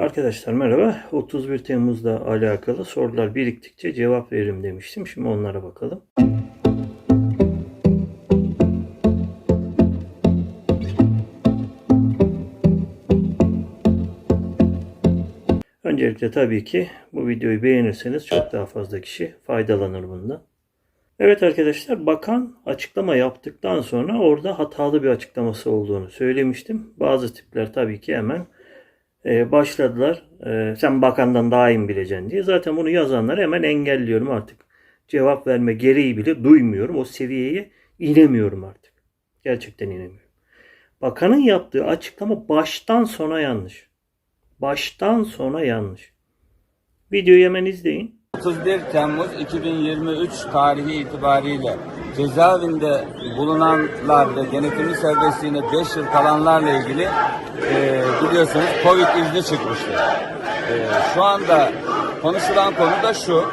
Arkadaşlar merhaba. 31 Temmuz'da alakalı sorular biriktikçe cevap veririm demiştim. Şimdi onlara bakalım. Öncelikle tabii ki bu videoyu beğenirseniz çok daha fazla kişi faydalanır bundan. Evet arkadaşlar bakan açıklama yaptıktan sonra orada hatalı bir açıklaması olduğunu söylemiştim. Bazı tipler tabii ki hemen e, başladılar. E, sen bakandan daha iyi bileceksin diye. Zaten bunu yazanları hemen engelliyorum artık. Cevap verme gereği bile duymuyorum. O seviyeye inemiyorum artık. Gerçekten inemiyorum. Bakanın yaptığı açıklama baştan sona yanlış. Baştan sona yanlış. Videoyu hemen izleyin. 31 Temmuz 2023 tarihi itibariyle cezaevinde bulunanlar ve denetimli serbestliğine 5 yıl kalanlarla ilgili e, biliyorsunuz Covid izni çıkmıştı. E, şu anda konuşulan konu da şu.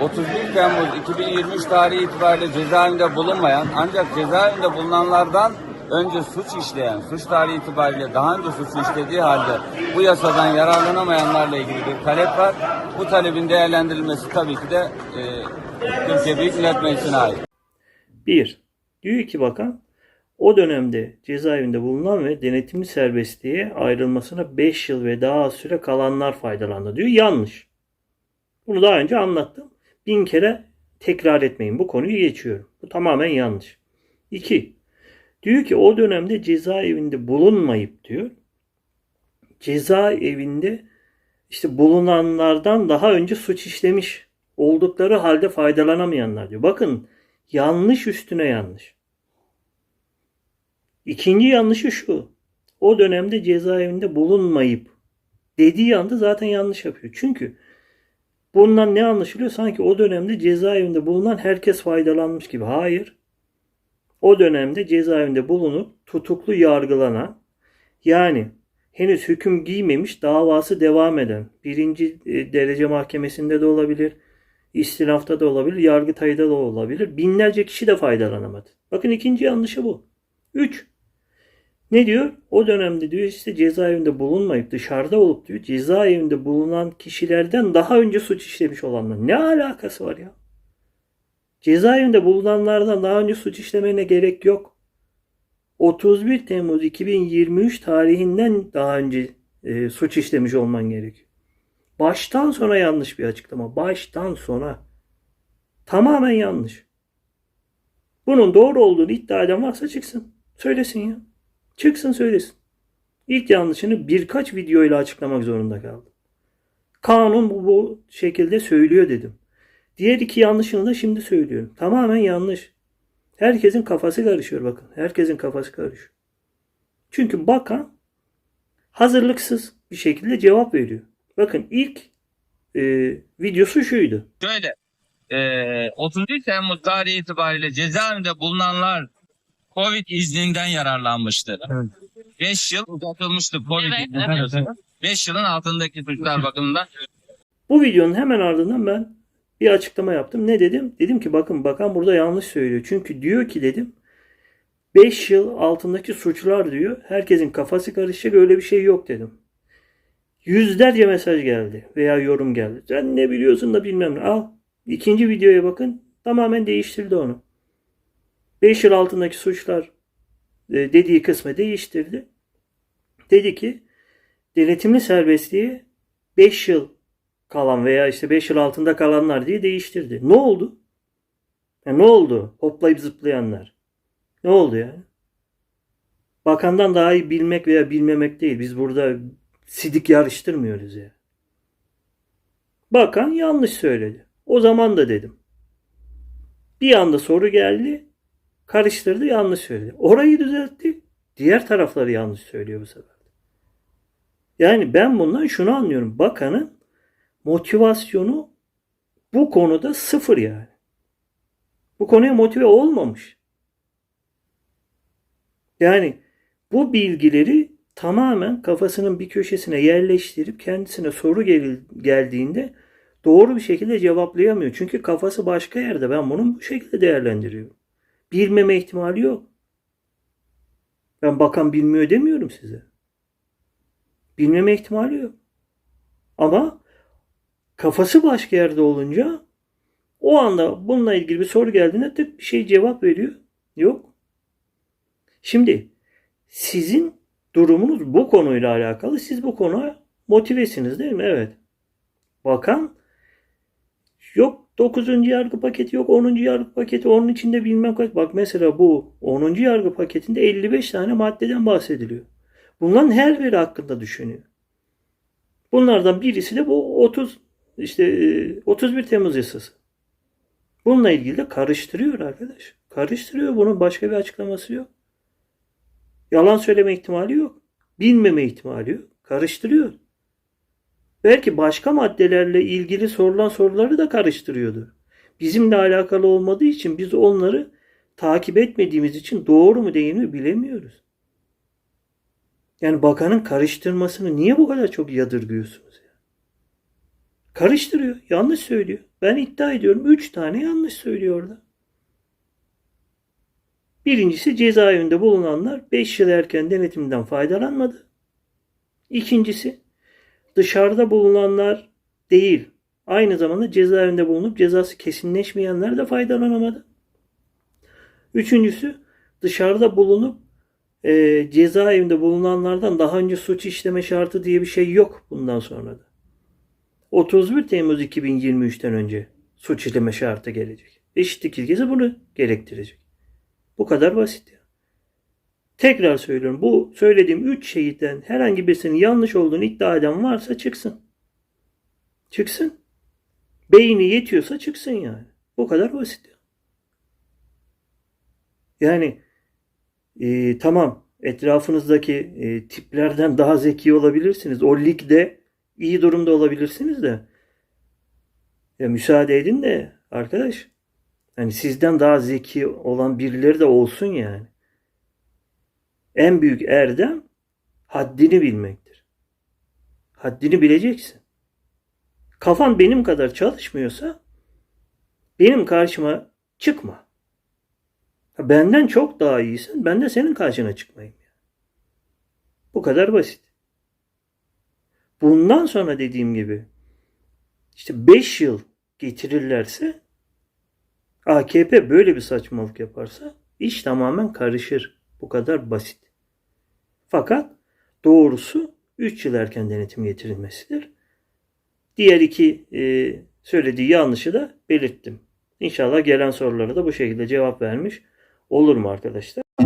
31 Temmuz 2023 tarihi itibariyle cezaevinde bulunmayan ancak cezaevinde bulunanlardan önce suç işleyen, suç tarihi itibariyle daha önce suç işlediği halde bu yasadan yararlanamayanlarla ilgili bir talep var. Bu talebin değerlendirilmesi tabii ki de e, Türkiye Büyük Millet Meclisi'ne ait. 1. Diyor ki bakan o dönemde cezaevinde bulunan ve denetimli serbestliğe ayrılmasına 5 yıl ve daha az süre kalanlar faydalandı diyor. Yanlış. Bunu daha önce anlattım. Bin kere tekrar etmeyin. Bu konuyu geçiyorum. Bu tamamen yanlış. 2. Diyor ki o dönemde cezaevinde bulunmayıp diyor. Cezaevinde işte bulunanlardan daha önce suç işlemiş oldukları halde faydalanamayanlar diyor. Bakın yanlış üstüne yanlış. İkinci yanlışı şu. O dönemde cezaevinde bulunmayıp dediği anda zaten yanlış yapıyor. Çünkü bundan ne anlaşılıyor? Sanki o dönemde cezaevinde bulunan herkes faydalanmış gibi. Hayır. O dönemde cezaevinde bulunup tutuklu yargılanan yani henüz hüküm giymemiş davası devam eden birinci e, derece mahkemesinde de olabilir, istinafta da olabilir, yargıtayda da olabilir. Binlerce kişi de faydalanamadı. Bakın ikinci yanlışı bu. 3. Ne diyor? O dönemde diyor işte cezaevinde bulunmayıp dışarıda olup diyor cezaevinde bulunan kişilerden daha önce suç işlemiş olanlar. Ne alakası var ya? Cezaevinde bulunanlardan daha önce suç işlemene gerek yok. 31 Temmuz 2023 tarihinden daha önce e, suç işlemiş olman gerekiyor. Baştan sona yanlış bir açıklama. Baştan sona. Tamamen yanlış. Bunun doğru olduğunu iddia eden varsa çıksın. Söylesin ya. Çıksın söylesin. İlk yanlışını birkaç videoyla açıklamak zorunda kaldım. Kanun bu, bu şekilde söylüyor dedim. Diğer iki yanlışını da şimdi söylüyorum. Tamamen yanlış. Herkesin kafası karışıyor bakın. Herkesin kafası karışıyor. Çünkü bakan hazırlıksız bir şekilde cevap veriyor. Bakın ilk e, videosu şuydu. Şöyle, e, 31 Temmuz tarihi itibariyle cezaevinde bulunanlar Covid izninden yararlanmıştır. 5 yıl uzatılmıştı Covid Evet, izni. 5 yılın altındaki suçlar bakımından Bu videonun hemen ardından ben bir açıklama yaptım. Ne dedim? Dedim ki bakın bakan burada yanlış söylüyor. Çünkü diyor ki dedim 5 yıl altındaki suçlar diyor. Herkesin kafası karışacak öyle bir şey yok dedim. Yüzlerce mesaj geldi veya yorum geldi. Sen ne biliyorsun da bilmem ne. Al ikinci videoya bakın. Tamamen değiştirdi onu. 5 yıl altındaki suçlar e, dediği kısmı değiştirdi. Dedi ki denetimli serbestliğe 5 yıl kalan veya işte 5 yıl altında kalanlar diye değiştirdi. Ne oldu? Ya ne oldu? Hoplayıp zıplayanlar. Ne oldu yani? Bakandan daha iyi bilmek veya bilmemek değil. Biz burada sidik yarıştırmıyoruz ya. Bakan yanlış söyledi. O zaman da dedim. Bir anda soru geldi. Karıştırdı yanlış söyledi. Orayı düzeltti. Diğer tarafları yanlış söylüyor bu sefer. Yani ben bundan şunu anlıyorum. Bakanın motivasyonu bu konuda sıfır yani. Bu konuya motive olmamış. Yani bu bilgileri tamamen kafasının bir köşesine yerleştirip kendisine soru gel- geldiğinde doğru bir şekilde cevaplayamıyor. Çünkü kafası başka yerde. Ben bunu bu şekilde değerlendiriyorum. Bilmeme ihtimali yok. Ben bakan bilmiyor demiyorum size. Bilmeme ihtimali yok. Ama kafası başka yerde olunca o anda bununla ilgili bir soru geldiğinde tık bir şey cevap veriyor. Yok. Şimdi sizin durumunuz bu konuyla alakalı. Siz bu konuya motivesiniz değil mi? Evet. Bakan yok 9. yargı paketi yok 10. yargı paketi onun içinde bilmem kaç. Bak mesela bu 10. yargı paketinde 55 tane maddeden bahsediliyor. Bunların her biri hakkında düşünüyor. Bunlardan birisi de bu 30 işte e, 31 Temmuz yasası. Bununla ilgili de karıştırıyor arkadaş. Karıştırıyor. Bunun başka bir açıklaması yok. Yalan söyleme ihtimali yok. Bilmeme ihtimali yok. Karıştırıyor. Belki başka maddelerle ilgili sorulan soruları da karıştırıyordu. Bizimle alakalı olmadığı için biz onları takip etmediğimiz için doğru mu değil mi bilemiyoruz. Yani bakanın karıştırmasını niye bu kadar çok yadırgıyorsunuz ya? Karıştırıyor. Yanlış söylüyor. Ben iddia ediyorum 3 tane yanlış söylüyor orada. Birincisi cezaevinde bulunanlar 5 yıl erken denetimden faydalanmadı. İkincisi dışarıda bulunanlar değil, aynı zamanda cezaevinde bulunup cezası kesinleşmeyenler de faydalanamadı. Üçüncüsü dışarıda bulunup e, cezaevinde bulunanlardan daha önce suç işleme şartı diye bir şey yok bundan sonra da. 31 Temmuz 2023'ten önce suç işleme şartı gelecek. Eşitlik ilkesi bunu gerektirecek. Bu kadar basit ya. Tekrar söylüyorum. Bu söylediğim üç şeyden herhangi birisinin yanlış olduğunu iddia eden varsa çıksın. Çıksın. Beyni yetiyorsa çıksın yani. Bu kadar basit. ya. Yani e, tamam etrafınızdaki e, tiplerden daha zeki olabilirsiniz. O ligde iyi durumda olabilirsiniz de ya müsaade edin de arkadaş hani sizden daha zeki olan birileri de olsun yani. En büyük erdem haddini bilmektir. Haddini bileceksin. Kafan benim kadar çalışmıyorsa benim karşıma çıkma. Benden çok daha iyisin. Ben de senin karşına çıkmayayım. Bu kadar basit. Bundan sonra dediğim gibi işte 5 yıl getirirlerse AKP böyle bir saçmalık yaparsa iş tamamen karışır. Bu kadar basit. Fakat doğrusu 3 yıl erken denetim getirilmesidir. Diğer iki e, söylediği yanlışı da belirttim. İnşallah gelen sorulara da bu şekilde cevap vermiş olur mu arkadaşlar?